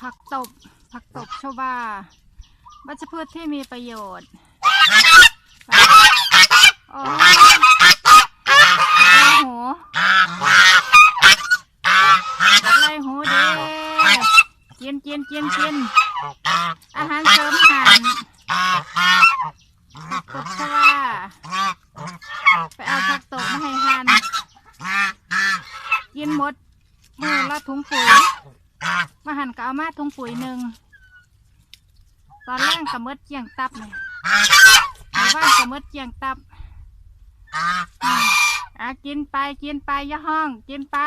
ผักตบ ผักตบชวาวัชพืชที่มีประโยชน์โอ้โหอ้โหไล่หูเด้กินกินกินกินอาหารเสริมหารผักตบชวาไปเอาผักตบมาให้ทานกินหมดมือละถุงปุ๋ย มาหันก็เอามาถุงปุ๋ยหนึ่งตอนแรกกะเมดเจียงตับเนี่ยหมู่บ้านกับมดเจียงตับอะกินไปกินไปย่าห้อง กินไป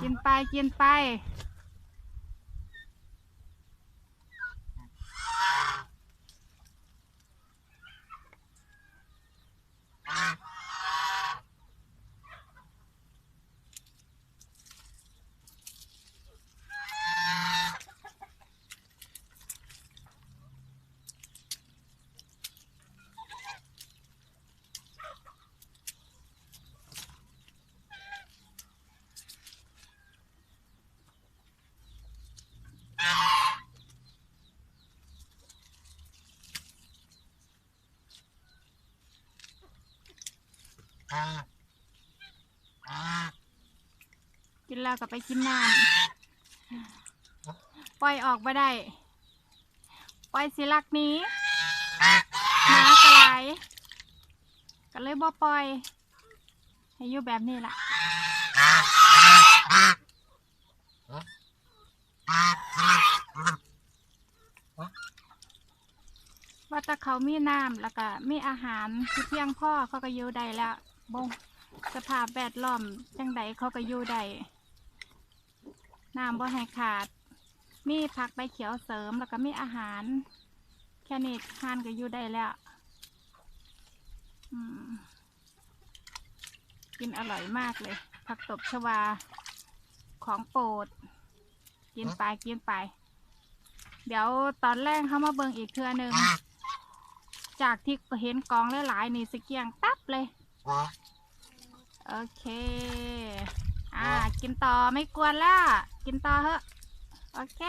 กินไปกินไป กินแล้วก็ไปกินน้ำปล่อยออกมาได้ปล่อยสิลักหนี้หมากระไรก็เลยบ่ปล่อย ให้อยู่แบบนี้ล่ะว่าแต่เขามีน้ำแล้วก็มีอาหารที่เพียงพอเขาก็อยู่ได้แล้ว บงสภาพแวดล้อมจังใดเขาก็อยู่ได้น้ำบ่ให้ขาด มีผักใบเขียวเสริมแล้วก็มีอาหาร แค่นี้ทานก็อยู่ได้แล้วอืมกินอร่อยมากเลย ผักตบชวาของโปรด กินไปกินไป เดี๋ยวตอนแรกเขามาเบิงอีกเทือหนึ่งจากที่เห็นกองหลายๆนี่สเกียงตับเลย โอเค อ่า กินต่อไม่กวนละกินต่อเถอะ โอเค